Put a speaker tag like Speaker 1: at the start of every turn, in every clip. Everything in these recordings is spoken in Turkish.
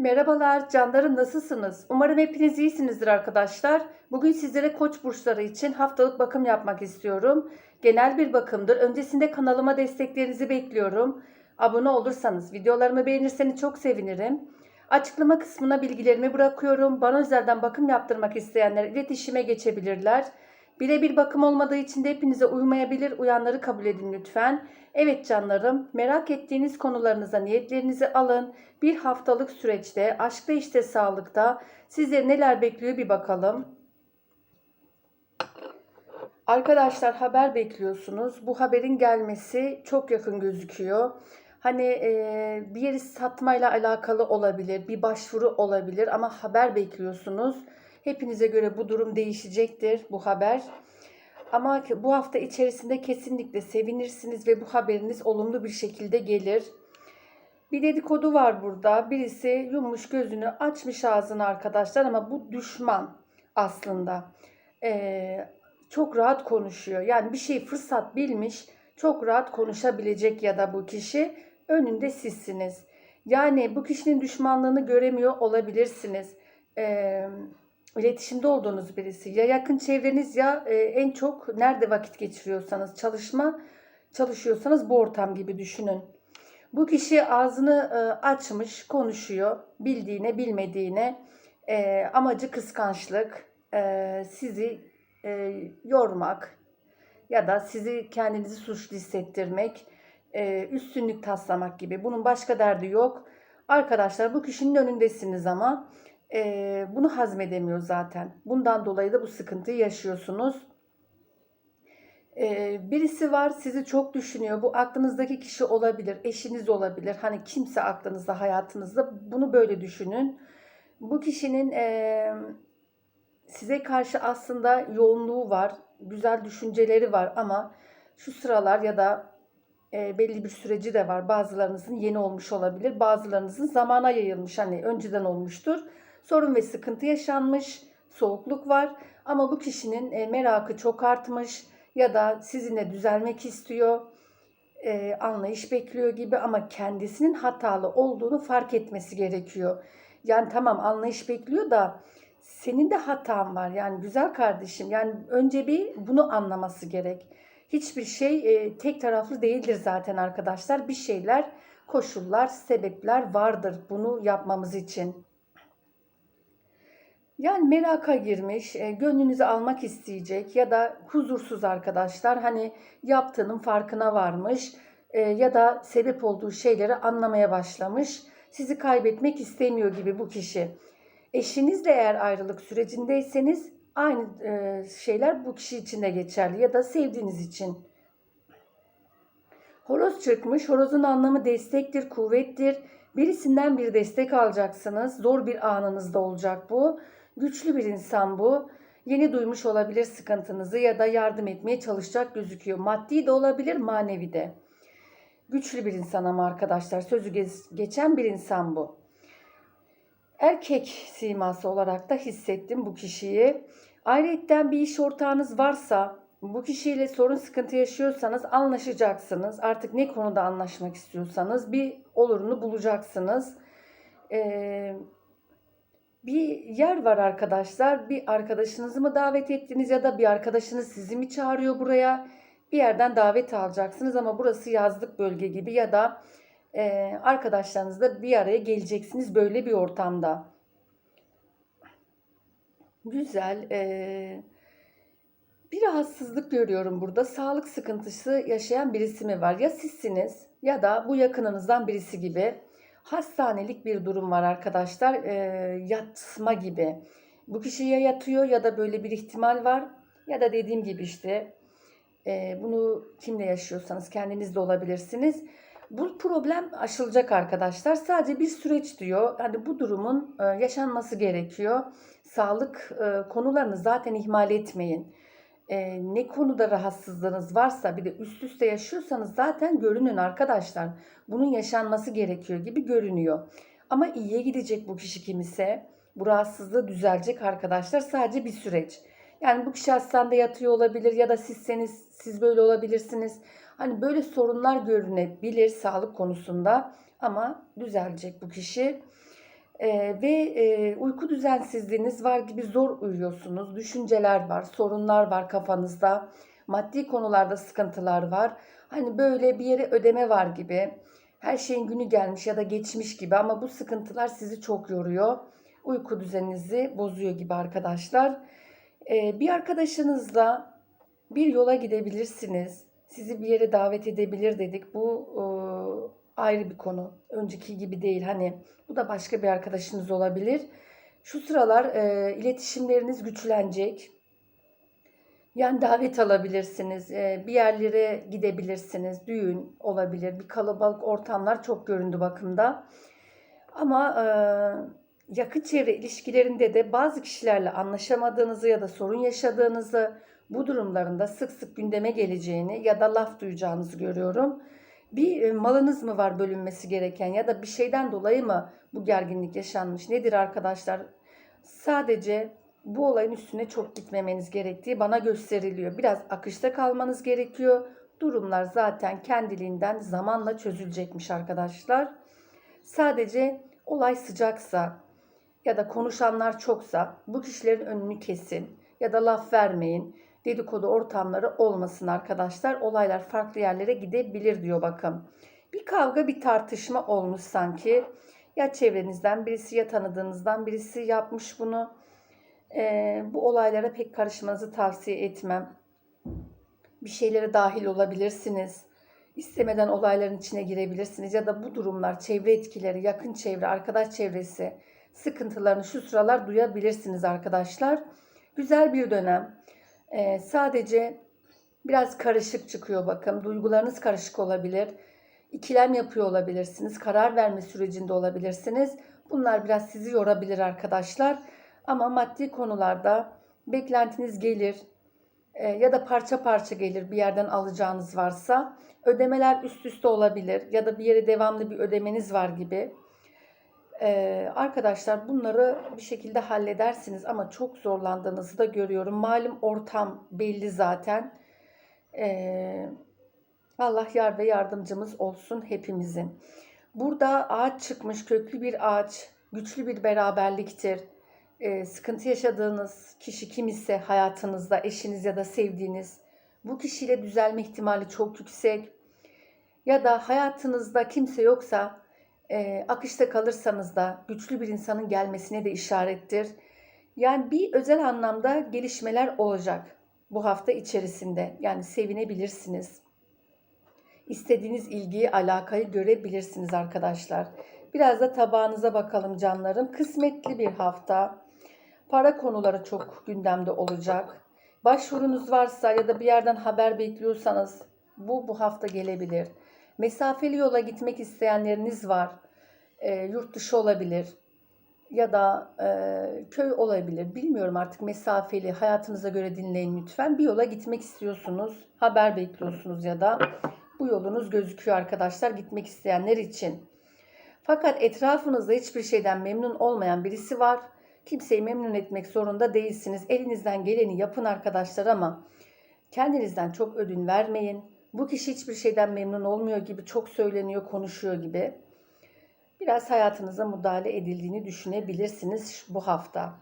Speaker 1: Merhabalar canlarım nasılsınız? Umarım hepiniz iyisinizdir arkadaşlar. Bugün sizlere koç burçları için haftalık bakım yapmak istiyorum. Genel bir bakımdır. Öncesinde kanalıma desteklerinizi bekliyorum. Abone olursanız, videolarımı beğenirseniz çok sevinirim. Açıklama kısmına bilgilerimi bırakıyorum. Bana özelden bakım yaptırmak isteyenler iletişime geçebilirler. Birebir bakım olmadığı için de hepinize uymayabilir. Uyanları kabul edin lütfen. Evet canlarım, merak ettiğiniz konularınıza niyetlerinizi alın. Bir haftalık süreçte, aşkta işte sağlıkta sizleri neler bekliyor bir bakalım. Arkadaşlar haber bekliyorsunuz. Bu haberin gelmesi çok yakın gözüküyor. Hani e, bir yeri satmayla alakalı olabilir, bir başvuru olabilir ama haber bekliyorsunuz. Hepinize göre bu durum değişecektir bu haber. Ama bu hafta içerisinde kesinlikle sevinirsiniz ve bu haberiniz olumlu bir şekilde gelir. Bir dedikodu var burada. Birisi yummuş gözünü açmış ağzını arkadaşlar ama bu düşman aslında. Ee, çok rahat konuşuyor. Yani bir şey fırsat bilmiş, çok rahat konuşabilecek ya da bu kişi önünde sizsiniz. Yani bu kişinin düşmanlığını göremiyor olabilirsiniz. Ee, iletişimde olduğunuz birisi. Ya yakın çevreniz ya e, en çok nerede vakit geçiriyorsanız çalışma çalışıyorsanız bu ortam gibi düşünün. Bu kişi ağzını e, açmış, konuşuyor. Bildiğine, bilmediğine. E, amacı kıskançlık, sizi yormak ya da sizi kendinizi suçlu hissettirmek, üstünlük taslamak gibi. Bunun başka derdi yok. Arkadaşlar bu kişinin önündesiniz ama e, bunu hazmedemiyor zaten. Bundan dolayı da bu sıkıntıyı yaşıyorsunuz. Birisi var sizi çok düşünüyor. Bu aklınızdaki kişi olabilir, eşiniz olabilir. Hani kimse aklınızda, hayatınızda bunu böyle düşünün. Bu kişinin size karşı aslında yoğunluğu var, güzel düşünceleri var ama şu sıralar ya da e, belli bir süreci de var. Bazılarınızın yeni olmuş olabilir, bazılarınızın zamana yayılmış hani önceden olmuştur. Sorun ve sıkıntı yaşanmış, soğukluk var ama bu kişinin e, merakı çok artmış ya da sizinle düzelmek istiyor, e, anlayış bekliyor gibi ama kendisinin hatalı olduğunu fark etmesi gerekiyor. Yani tamam anlayış bekliyor da senin de hatan var. Yani güzel kardeşim. Yani önce bir bunu anlaması gerek. Hiçbir şey e, tek taraflı değildir zaten arkadaşlar. Bir şeyler, koşullar, sebepler vardır bunu yapmamız için. Yani meraka girmiş, e, gönlünüzü almak isteyecek ya da huzursuz arkadaşlar. Hani yaptığının farkına varmış e, ya da sebep olduğu şeyleri anlamaya başlamış. Sizi kaybetmek istemiyor gibi bu kişi. Eşinizle eğer ayrılık sürecindeyseniz aynı e, şeyler bu kişi için de geçerli ya da sevdiğiniz için. Horoz çıkmış. Horozun anlamı destektir, kuvvettir. Birisinden bir destek alacaksınız. Zor bir anınızda olacak bu. Güçlü bir insan bu. Yeni duymuş olabilir sıkıntınızı ya da yardım etmeye çalışacak gözüküyor. Maddi de olabilir, manevi de. Güçlü bir insan ama arkadaşlar sözü geçen bir insan bu. Erkek siması olarak da hissettim bu kişiyi. Ayrıca bir iş ortağınız varsa bu kişiyle sorun sıkıntı yaşıyorsanız anlaşacaksınız. Artık ne konuda anlaşmak istiyorsanız bir olurunu bulacaksınız. Ee, bir yer var arkadaşlar. Bir arkadaşınızı mı davet ettiniz ya da bir arkadaşınız sizi mi çağırıyor buraya? Bir yerden davet alacaksınız ama burası yazlık bölge gibi ya da e, arkadaşlarınızla bir araya geleceksiniz böyle bir ortamda. Güzel. e, bir rahatsızlık görüyorum burada. Sağlık sıkıntısı yaşayan birisi mi var? Ya sizsiniz ya da bu yakınınızdan birisi gibi. Hastanelik bir durum var arkadaşlar. E, yatma gibi. Bu kişi ya yatıyor ya da böyle bir ihtimal var. Ya da dediğim gibi işte e, bunu kimle yaşıyorsanız kendiniz de olabilirsiniz. Bu problem aşılacak arkadaşlar. Sadece bir süreç diyor. Hani bu durumun e, yaşanması gerekiyor. Sağlık e, konularını zaten ihmal etmeyin. E, ne konuda rahatsızlığınız varsa bir de üst üste yaşıyorsanız zaten görünün arkadaşlar. Bunun yaşanması gerekiyor gibi görünüyor. Ama iyiye gidecek bu kişi kimse. Bu rahatsızlığı düzelecek arkadaşlar. Sadece bir süreç. Yani bu kişi hastanede yatıyor olabilir ya da sizseniz siz böyle olabilirsiniz. Hani böyle sorunlar görünebilir sağlık konusunda ama düzelecek bu kişi. Ee, ve e, uyku düzensizliğiniz var gibi zor uyuyorsunuz. Düşünceler var, sorunlar var kafanızda. Maddi konularda sıkıntılar var. Hani böyle bir yere ödeme var gibi. Her şeyin günü gelmiş ya da geçmiş gibi ama bu sıkıntılar sizi çok yoruyor. Uyku düzeninizi bozuyor gibi arkadaşlar. Ee, bir arkadaşınızla bir yola gidebilirsiniz. Sizi bir yere davet edebilir dedik. Bu e, ayrı bir konu. Önceki gibi değil. Hani bu da başka bir arkadaşınız olabilir. Şu sıralar e, iletişimleriniz güçlenecek. Yani davet alabilirsiniz, e, bir yerlere gidebilirsiniz, düğün olabilir, bir kalabalık ortamlar çok göründü bakımda. Ama e, yakın çevre ilişkilerinde de bazı kişilerle anlaşamadığınızı ya da sorun yaşadığınızı bu durumlarında sık sık gündeme geleceğini ya da laf duyacağınızı görüyorum. Bir e, malınız mı var bölünmesi gereken ya da bir şeyden dolayı mı bu gerginlik yaşanmış? Nedir arkadaşlar? Sadece bu olayın üstüne çok gitmemeniz gerektiği bana gösteriliyor. Biraz akışta kalmanız gerekiyor. Durumlar zaten kendiliğinden zamanla çözülecekmiş arkadaşlar. Sadece olay sıcaksa ya da konuşanlar çoksa bu kişilerin önünü kesin ya da laf vermeyin. Dedikodu ortamları olmasın arkadaşlar. Olaylar farklı yerlere gidebilir diyor bakın. Bir kavga bir tartışma olmuş sanki. Ya çevrenizden birisi ya tanıdığınızdan birisi yapmış bunu. Ee, bu olaylara pek karışmanızı tavsiye etmem. Bir şeylere dahil olabilirsiniz. İstemeden olayların içine girebilirsiniz ya da bu durumlar, çevre etkileri, yakın çevre, arkadaş çevresi sıkıntılarını şu sıralar duyabilirsiniz arkadaşlar. Güzel bir dönem. Ee, sadece biraz karışık çıkıyor bakın. Duygularınız karışık olabilir. İkilem yapıyor olabilirsiniz. Karar verme sürecinde olabilirsiniz. Bunlar biraz sizi yorabilir arkadaşlar. Ama maddi konularda beklentiniz gelir e, ya da parça parça gelir bir yerden alacağınız varsa. Ödemeler üst üste olabilir ya da bir yere devamlı bir ödemeniz var gibi. Ee, arkadaşlar bunları bir şekilde halledersiniz ama çok zorlandığınızı da görüyorum. Malum ortam belli zaten. Ee, Allah yar ve yardımcımız olsun hepimizin. Burada ağaç çıkmış, köklü bir ağaç, güçlü bir beraberliktir. Ee, sıkıntı yaşadığınız kişi kim ise hayatınızda, eşiniz ya da sevdiğiniz, bu kişiyle düzelme ihtimali çok yüksek. Ya da hayatınızda kimse yoksa e, akışta kalırsanız da güçlü bir insanın gelmesine de işarettir. Yani bir özel anlamda gelişmeler olacak bu hafta içerisinde. Yani sevinebilirsiniz. İstediğiniz ilgiyi, alakayı görebilirsiniz arkadaşlar. Biraz da tabağınıza bakalım canlarım. Kısmetli bir hafta. Para konuları çok gündemde olacak. Başvurunuz varsa ya da bir yerden haber bekliyorsanız bu bu hafta gelebilir. Mesafeli yola gitmek isteyenleriniz var. E, yurt dışı olabilir ya da e, köy olabilir. Bilmiyorum artık mesafeli hayatınıza göre dinleyin lütfen. Bir yola gitmek istiyorsunuz, haber bekliyorsunuz ya da bu yolunuz gözüküyor arkadaşlar gitmek isteyenler için. Fakat etrafınızda hiçbir şeyden memnun olmayan birisi var. Kimseyi memnun etmek zorunda değilsiniz. Elinizden geleni yapın arkadaşlar ama kendinizden çok ödün vermeyin. Bu kişi hiçbir şeyden memnun olmuyor gibi çok söyleniyor, konuşuyor gibi. Biraz hayatınıza müdahale edildiğini düşünebilirsiniz bu hafta.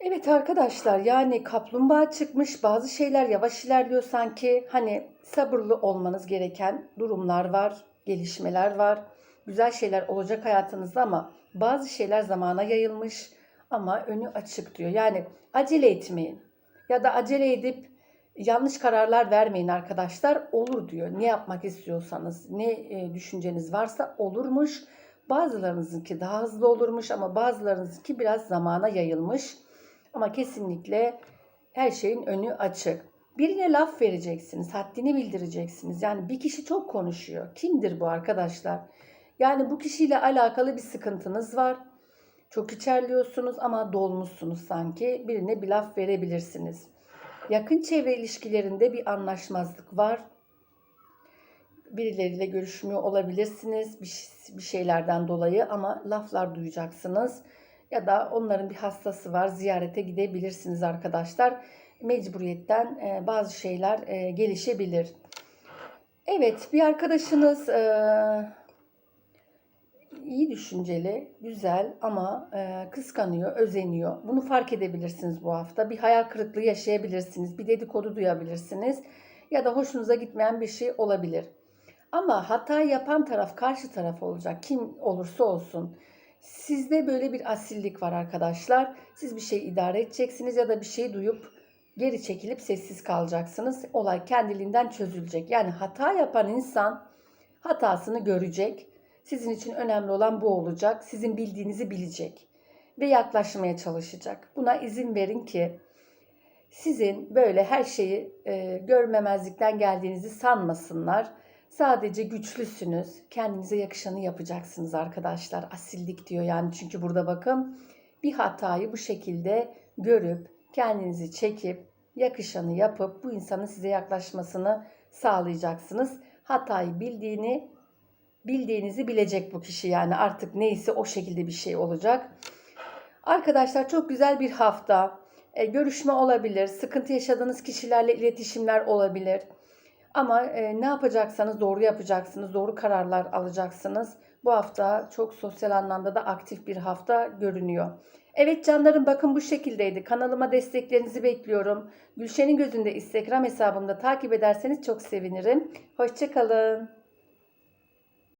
Speaker 1: Evet arkadaşlar yani kaplumbağa çıkmış bazı şeyler yavaş ilerliyor sanki. Hani sabırlı olmanız gereken durumlar var, gelişmeler var. Güzel şeyler olacak hayatınızda ama bazı şeyler zamana yayılmış ama önü açık diyor. Yani acele etmeyin ya da acele edip yanlış kararlar vermeyin arkadaşlar. Olur diyor. Ne yapmak istiyorsanız, ne e, düşünceniz varsa olurmuş. Bazılarınızınki daha hızlı olurmuş ama bazılarınızınki biraz zamana yayılmış. Ama kesinlikle her şeyin önü açık. Birine laf vereceksiniz, haddini bildireceksiniz. Yani bir kişi çok konuşuyor. Kimdir bu arkadaşlar? Yani bu kişiyle alakalı bir sıkıntınız var. Çok içerliyorsunuz ama dolmuşsunuz sanki. Birine bir laf verebilirsiniz. Yakın çevre ilişkilerinde bir anlaşmazlık var. Birileriyle görüşmüyor olabilirsiniz bir şeylerden dolayı ama laflar duyacaksınız. Ya da onların bir hastası var ziyarete gidebilirsiniz arkadaşlar. Mecburiyetten e, bazı şeyler e, gelişebilir. Evet bir arkadaşınız e, iyi düşünceli, güzel ama e, kıskanıyor, özeniyor. Bunu fark edebilirsiniz bu hafta. Bir hayal kırıklığı yaşayabilirsiniz, bir dedikodu duyabilirsiniz ya da hoşunuza gitmeyen bir şey olabilir. Ama hata yapan taraf karşı taraf olacak. Kim olursa olsun. Sizde böyle bir asillik var arkadaşlar. Siz bir şey idare edeceksiniz ya da bir şey duyup geri çekilip sessiz kalacaksınız. Olay kendiliğinden çözülecek. Yani hata yapan insan hatasını görecek. Sizin için önemli olan bu olacak. Sizin bildiğinizi bilecek ve yaklaşmaya çalışacak. Buna izin verin ki sizin böyle her şeyi e, görmemezlikten geldiğinizi sanmasınlar. Sadece güçlüsünüz. Kendinize yakışanı yapacaksınız arkadaşlar. Asillik diyor yani çünkü burada bakın bir hatayı bu şekilde görüp kendinizi çekip yakışanı yapıp bu insanın size yaklaşmasını sağlayacaksınız. Hatayı bildiğini bildiğinizi bilecek bu kişi yani artık neyse o şekilde bir şey olacak. Arkadaşlar çok güzel bir hafta. E, görüşme olabilir, sıkıntı yaşadığınız kişilerle iletişimler olabilir. Ama e, ne yapacaksanız doğru yapacaksınız, doğru kararlar alacaksınız. Bu hafta çok sosyal anlamda da aktif bir hafta görünüyor. Evet canlarım bakın bu şekildeydi. Kanalıma desteklerinizi bekliyorum. Gülşen'in gözünde Instagram hesabımda takip ederseniz çok sevinirim. Hoşçakalın.